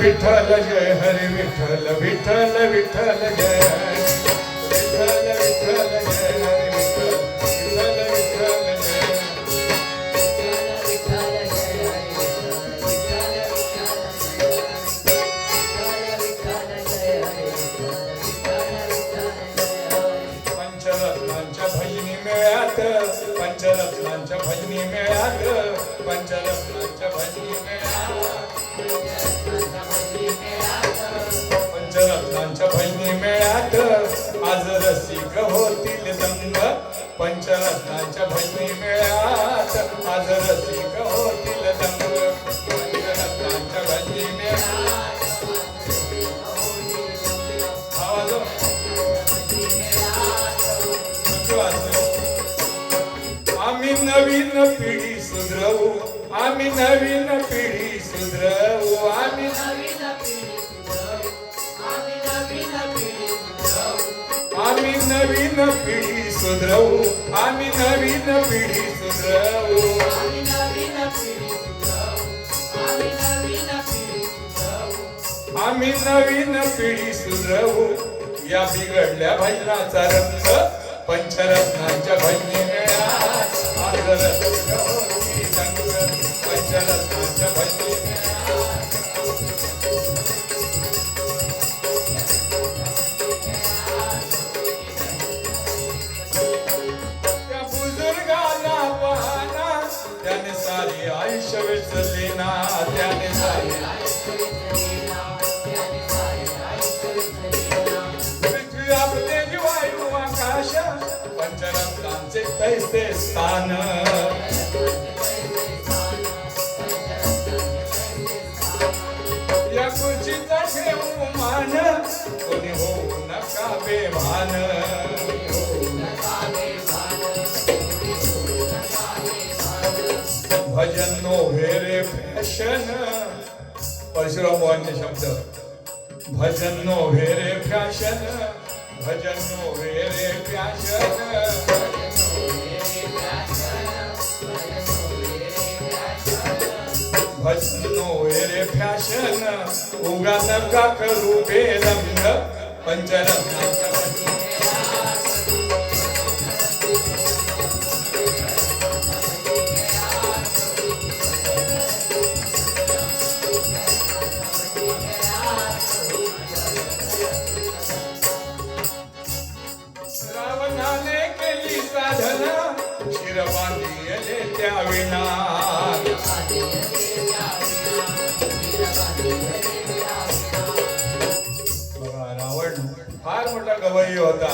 विठ्ठल जय हरी विठ्ठल विठ्ठल विठ्ठल जय विठ्ठल विठ्ठल जय हरी विठ्ठल विठ्ठल विठ्ठल पंचरत्नांच्या भजनी मेळ्यात पंचरत्नांच्या भजनी मेळ्यात पंचरत्नांच्या भजनी मेळ्यात रत्नाच्या भजनी मेळ्यात आज रसिक होतील दंग रत्नाच्या भजनी मेळ्यात आवाज हो. आम्ही नवीन पिढी सुधरवू. आम्ही नवीन पिढी सुधरवू. आम्ही नवीन पिढी सुधरवू आम्ही नवीन पिढी सुधरवू. आम्ही नवीन पिढी सुधरवू या बिघडल्या भजनाचा रंग पंचरत्नांच्या भजनी. पंचरत्नांच्या भजनी वेचले त्याने सारी पृथ्वी आपले वायू आकाश पंचरत्नांचे तैसे स्थान या खुर्चीचा ठेवू मान कोणी होऊ नका बेभान भजन नो हेरे फॅशन. परशुराम बुवांचे शब्द. भजन नो हेरे फॅशन. भजन नो हेरे फॅशन. भजन नो हेरे फॅशन. उगा नका करू बेरंग पंचरत्नाच्या शिरबांधी येले बघा रावण फार मोठा गवई होता.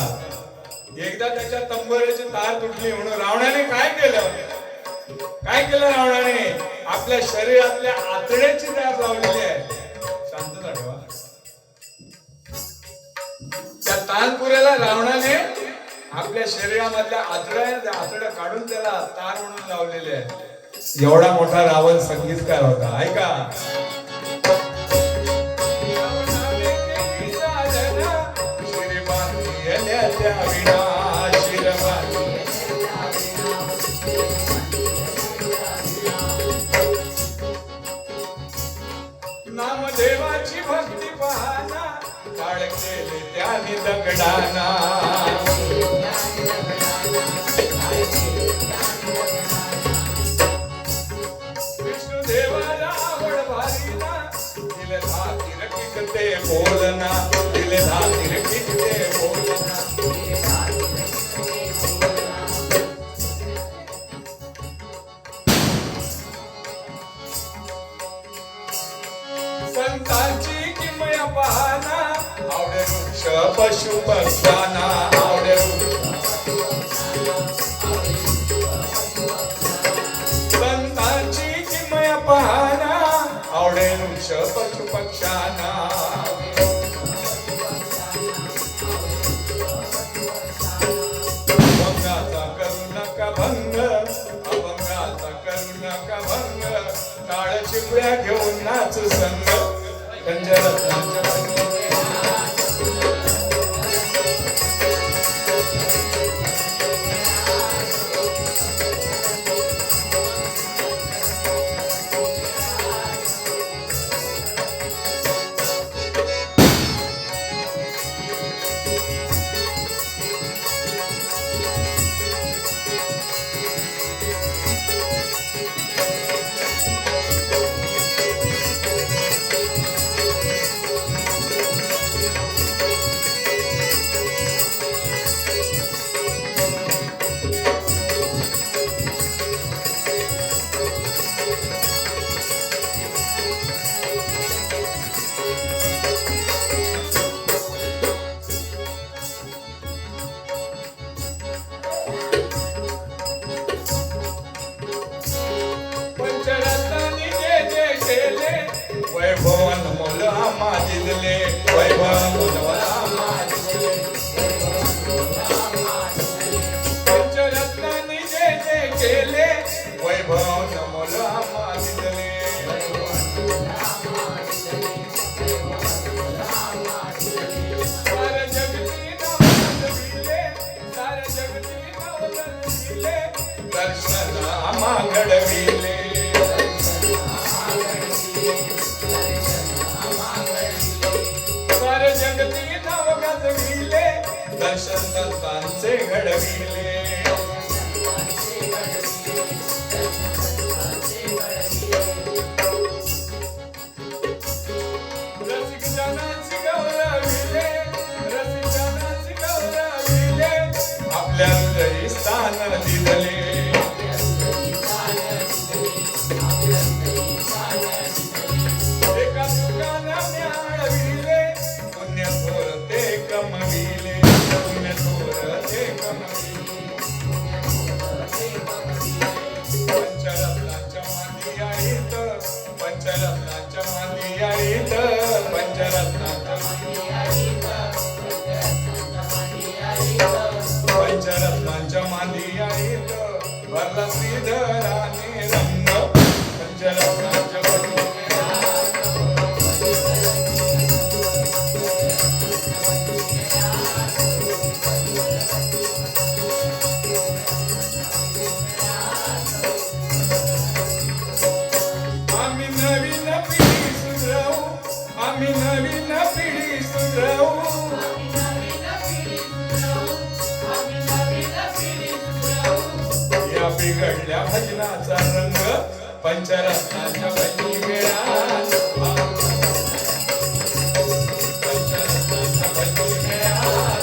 एकदा त्याच्या तंबोऱ्याची तार तुटली म्हणून रावणाने काय केलं? काय केलं रावणाने? आपल्या शरीरातल्या आतड्याची तार लावलेली आहे. शांत ठेवा. त्या तानपुऱ्याला रावणाने आपल्या शरीरामधल्या आतड्या आतड्या काढून त्याला तार म्हणून लावलेले आहे एवढा मोठा रावण संगीतकार होता ऐका त्या नामदेवाची भक्ती पाहना काळ केले त्याने दगडाना. बोलना दिले धातीर बोलना संतांची किमया पाहना आवडे वृक्ष पशु पक्षांना आवडे वृक्ष आवडे पशु करू नका भंग? अभंगाचा करू नका भंग? टाळ चिपळ्या घेऊन नाच संग। पंचरत्नांच्या दर्शन आपल्या स्थान दिले पंचरत्नांच्या मांदी आईत. भरला श्रीधराने रंग. पंचरत्ना Yeah.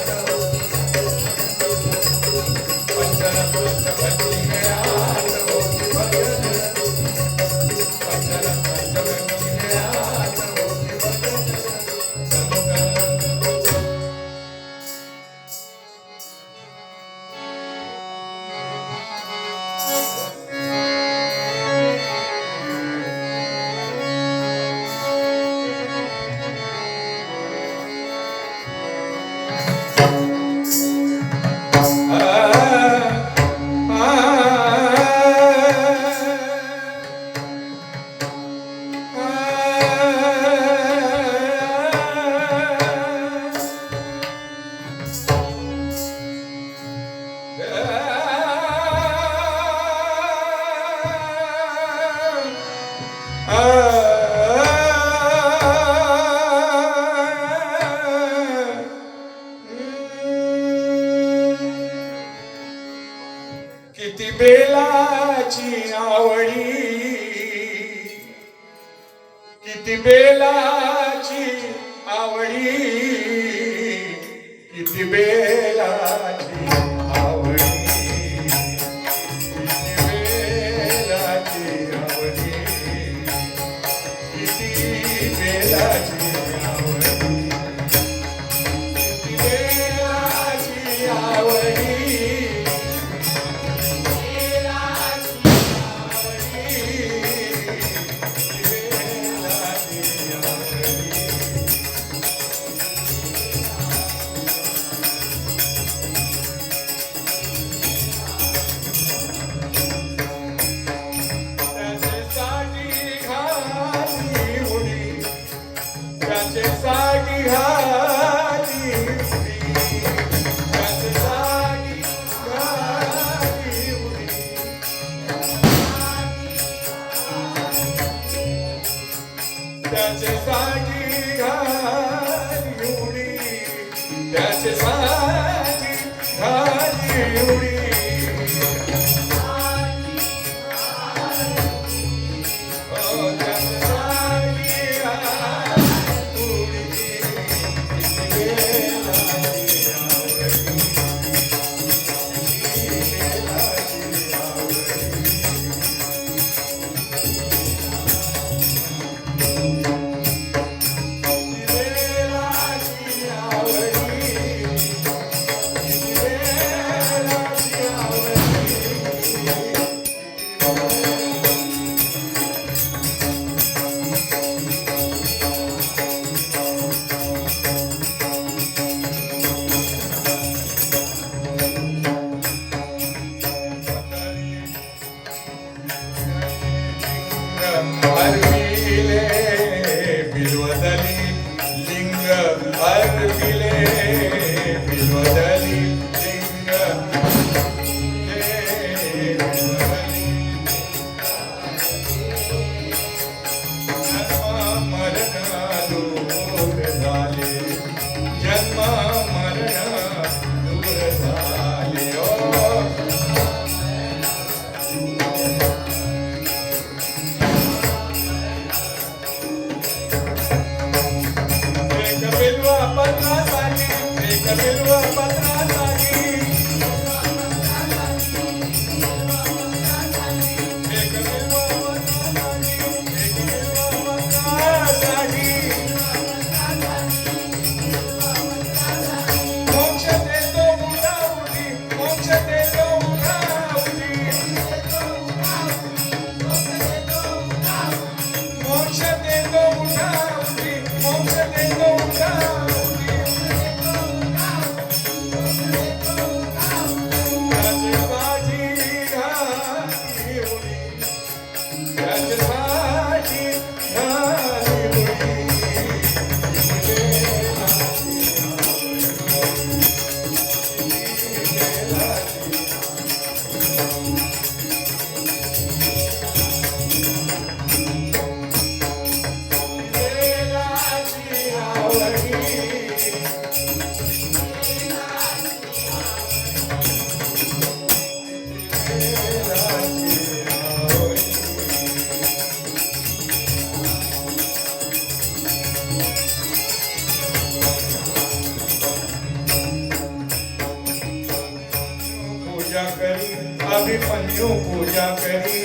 पूजा करी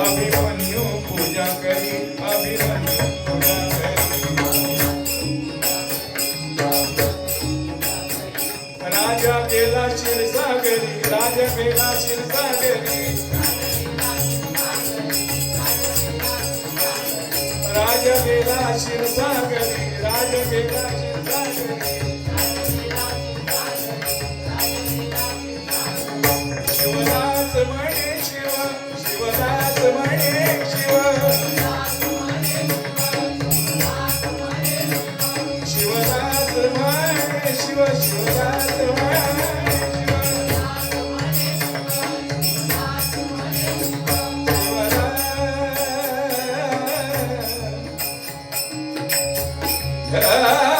अभिमन्यु पूजा करी अभिमन्यु पूजा करी राजा गेला क्षीरसागरी राजा गेला क्षीरसागरी राजा गेला क्षीरसागरी राजा गेला क्षीरसागरी शिवदास Ah.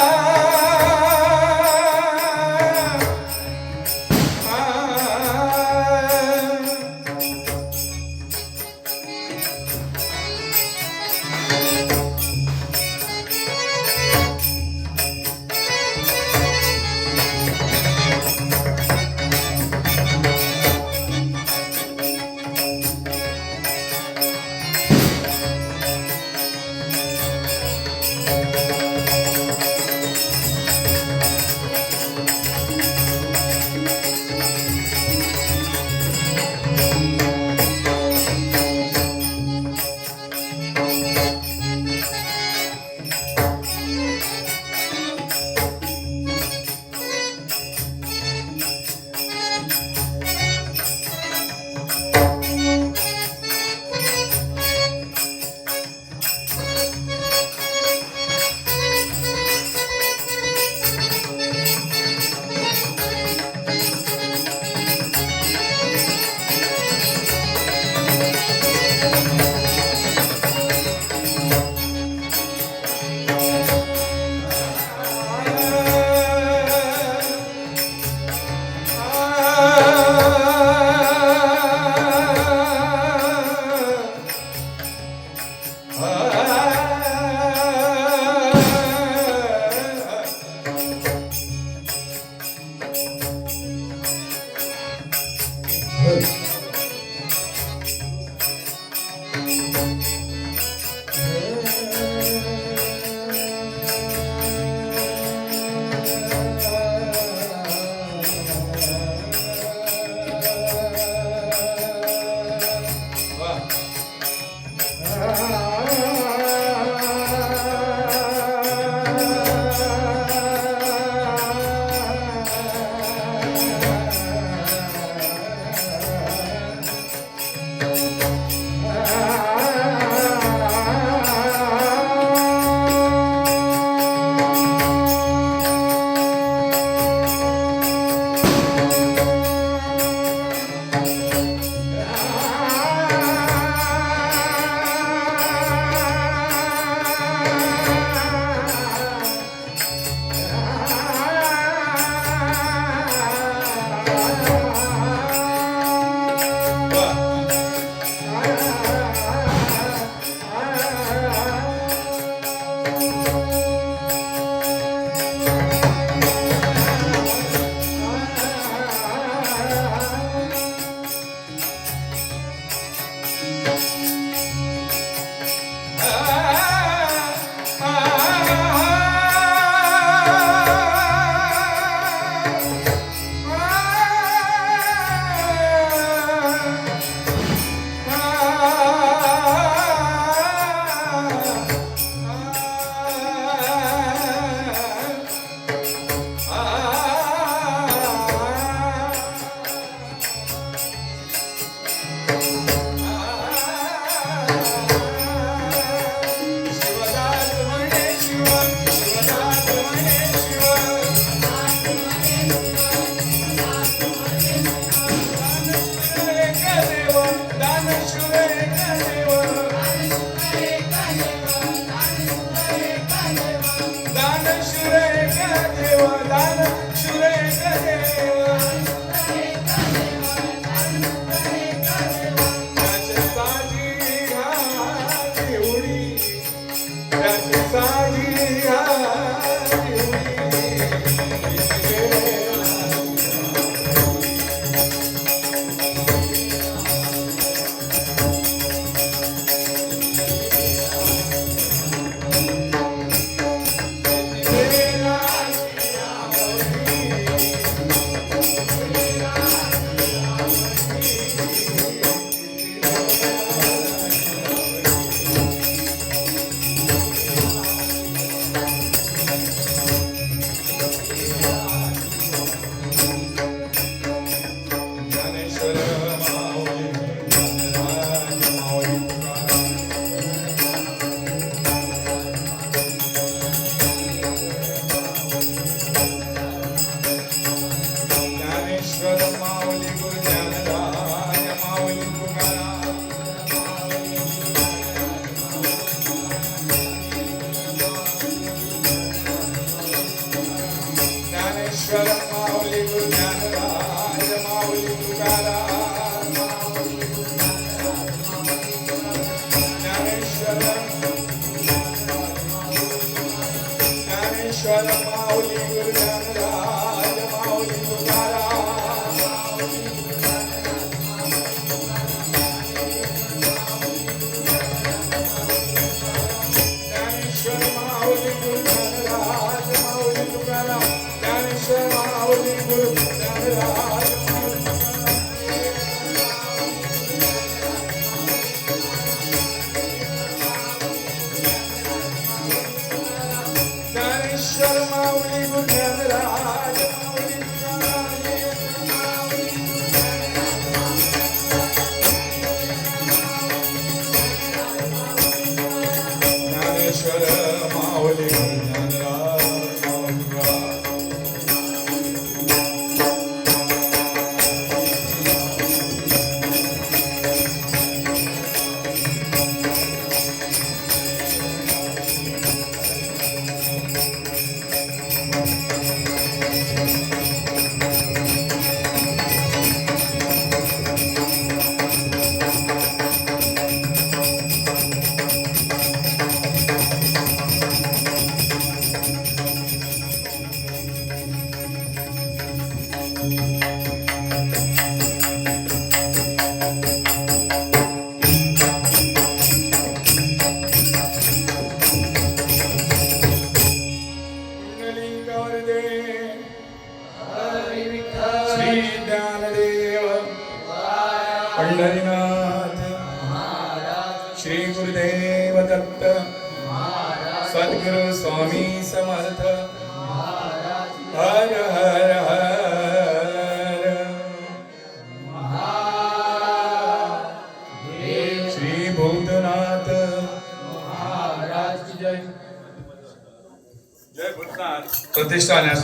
şeref Música